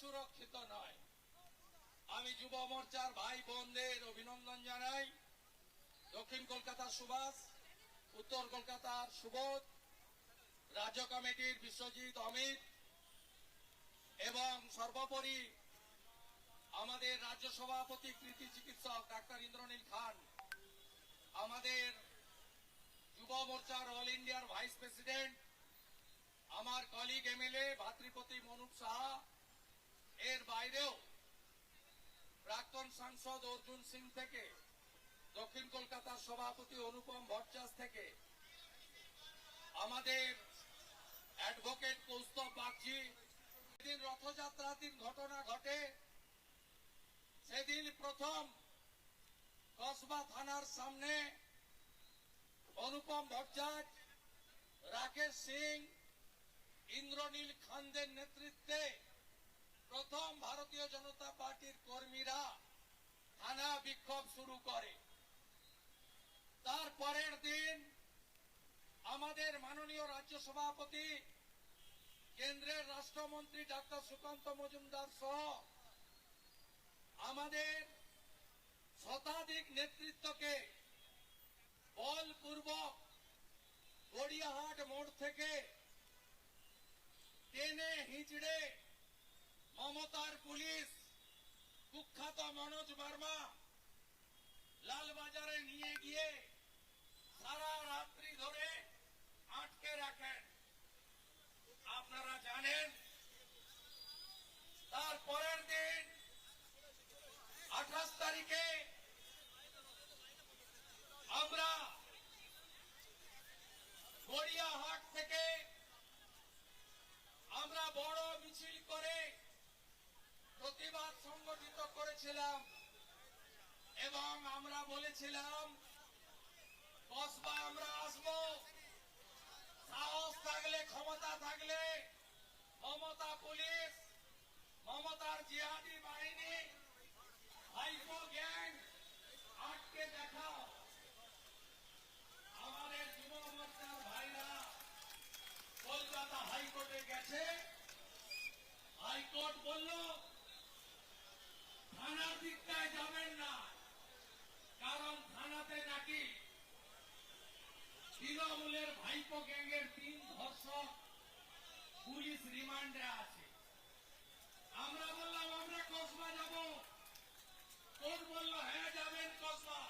সুরক্ষিত নয়। আমি যুব মোর্চার ভাই বোনদের অভিনন্দন জানাই। দক্ষিণ কলকাতার সুভাষ, উত্তর কলকাতার সুবোধ, রাজ্য কমিটির বিশ্বজিৎ, অমিত এবং সর্বোপরি আমাদের রাজ্য সভাপতি কৃতি চিকিৎসক ডাক্তার ইন্দ্রনীল খান, আমাদের যুব মোর্চার অল ইন্ডিয়ার ভাইস প্রেসিডেন্ট আমার কলিগ এমএলএ ভাতৃপতি মনুপ সাহা, এর বাইরেও প্রাক্তন সাংসদ অর্জুন সিং থেকে, দক্ষিণ কলকাতার সভাপতি অনুপম ভট্টাচ থেকে, আমাদের অ্যাডভোকেট কৌস্তব বাগচি সেদিন রথযাত্রার দিন ঘটনা ঘটে, সেদিন প্রথম কসবা থানার সামনে অনুপম ভট্টাচ রাকেশ সিং ইন্দ্রনীল খানদের নেতৃত্বে প্রথম ভারতীয় জনতা পার্টির কর্মীরা থানা বিক্ষোভ শুরু করে। তার পরের দিন আমাদের মাননীয় রাজ্য সভাপতি, কেন্দ্রের রাষ্ট্রমন্ত্রী ডাক্তার সুকান্ত মজুমদার সহ আমাদের শতাধিক নেতৃত্বকে বলপূর্বক গড়িয়াহাট মোড় থেকে টেনে হিঁচড়ে মমতার পুলিশ কুখ্যাত মনোজ বর্মা লালবাজারে নিয়ে গিয়ে সারা রাত্রি ধরে আটকে রাখেন। আপনারা জানেন, তার পরের দিন আঠাশ তারিখে আমরা গড়িয়াহাট থেকে আমরা বড় মিছিল করে প্রতিবাদ সংগঠিত করেছিলাম এবং আমরা বলেছিলাম আমরা আসব। সাহস থাকলে, ক্ষমতা থাকলে মমতা পুলিশ, মমতার জিহাদি বাহিনী ভাইপো গ্যাং, আটকে দেখাও। আমাদের যুব মোর্চার ভাইরা কলকাতা হাইকোর্টে গেছে। হাইকোর্ট বলল তৃণমূলের ভাইপো গ্যাংয়ের তিন ধর্ষক পুলিশ রিমান্ডে আছে। আমরা বললাম, আমরা কসবা যাব। কোর্ট বলল হ্যাঁ যাবেন কসবা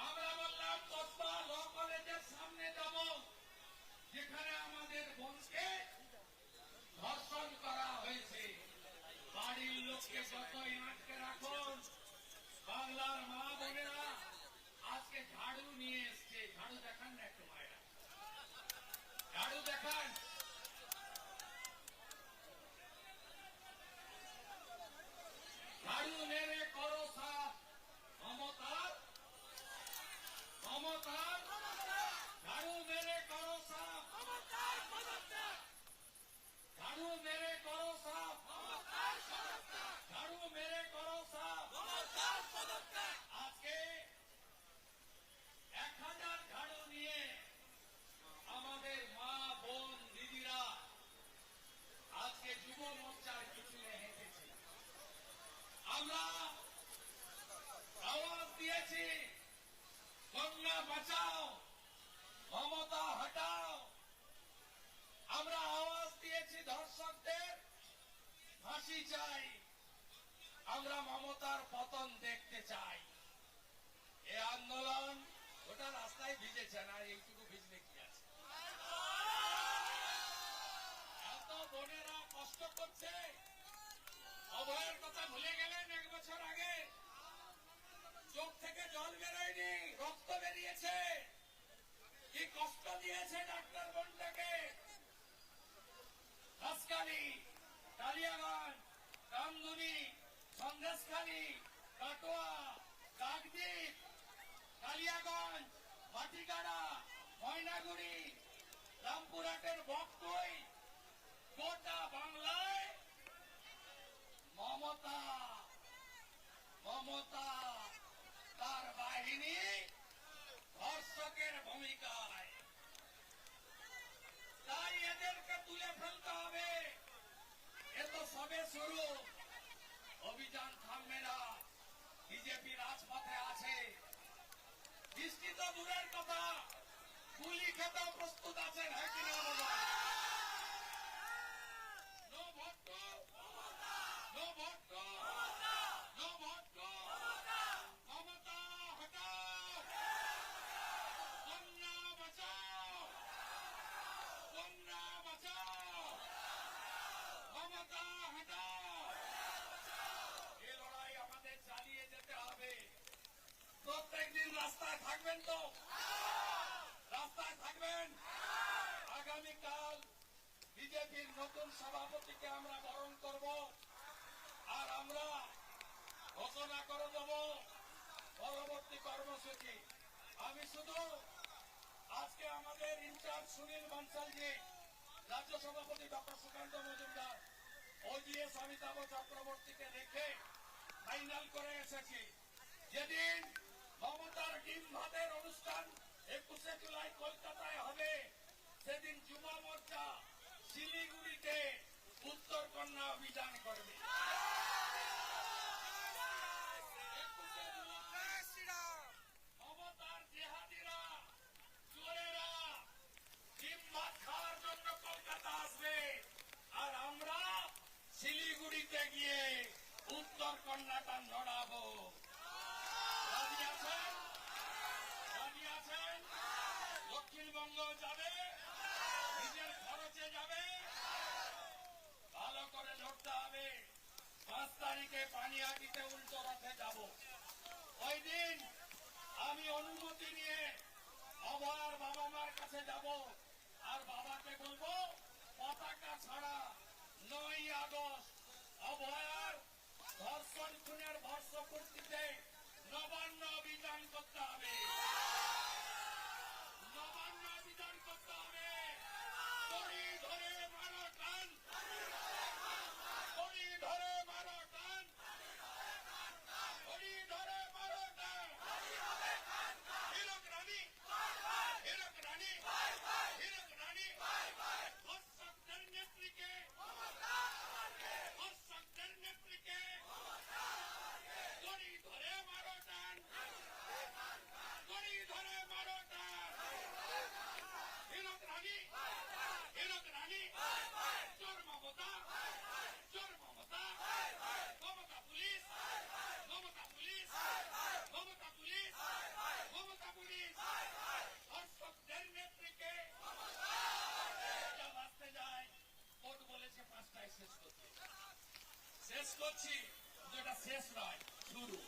আমরা বললাম কসবা ল কলেজের সামনে যাব যেখানে আমাদের বোনকে ধর্ষণ করা হয়েছে বাড়ির লোককে যতই আটকে রাখুন বাংলার মা বোনেরা আজকে ঝাড়ু নিয়ে এসছে ঝাড়ু দেখান না একটু মায়েরা ঝাড়ু দেখান ঝাড়ু মেরে করো সাফ মমতার মমতার ঝাড়ু মেরে করো সাফ ঝাড়ু মেরে করো সাফ ঝাড়ু মেরে করো সাফ আজকে এক হাজার ঝাড়ু নিয়ে আমাদের মা বোন দিদিরা আজকে যুব মোর্চার মিছিলে হেঁটেছে আমরা আওয়াজ দিয়েছি বাঁচাও, মমতা হটাও। আমরা আওয়াজ দিয়েছি ধর্ষকদের, ফাঁসি চাই। আমরা মমতার পতন দেখতে চাই। এ আন্দোলন গোটা রাস্তায় ভিজেছে না এইটুকু ভিজলে কি আছে? এত বোনেরা কষ্ট করছে। অভয়ের কথা ভুলে গেলেন এক বছর আগে। চোখ থেকে জল বেরোয়নি, রক্ত বেরিয়েছে। কি কষ্ট দিয়েছে ডাক্তার কালিয়াগঞ্জ, রামধুনি কাটোয়া, কাকদ্বীপ, কালিয়াগঞ্জ ময়নাগুড়ি, রামপুরহাটের বকটই, গোটা বাংলায় মমতা মমতা। যিনি সবে শুরু। অভিযান থামবে বিজেপি রাজপথে আছে। বৃষ্টি দূরের কথা। গুলি খেতেও প্রস্তুত আছেন হ্যাঁ কিনা রাস্তায় থাকবেন তো? রাস্তায় থাকবেন? আগামীকাল বিজেপির নতুন সভাপতিকে আমরা বরণ করব। আর আমরা ঘোষণা করে দেব পরবর্তী কর্মসূচি। আমি শুধু আজকে আমাদের ইনচার্জ সুনীল বানসালজি, রাজ্য সভাপতি ডক্টর সুকান্ত মজুমদার ওজিএস অমিতাভ চক্রবর্তীকে রেখে ফাইনাল করে এসেছি। যেদিন ক্ষমতার ডিম ভাতের অনুষ্ঠান একুশে জুলাই কলকাতায় হবে। সেদিন যুব মোর্চা শিলিগুড়িতে উত্তর কন্যা অভিযান করবে। কাটিতে উল্টো রাখে যাব। ওই দিন আমি অনুমতি নিয়ে আমার বাবা মার কাছে যাব। আর বাবাকে বলব, পতাকা ছাড়া নয় আগস্ট অভয়া শেষ করছি যেটা শেষ নয় শুরু।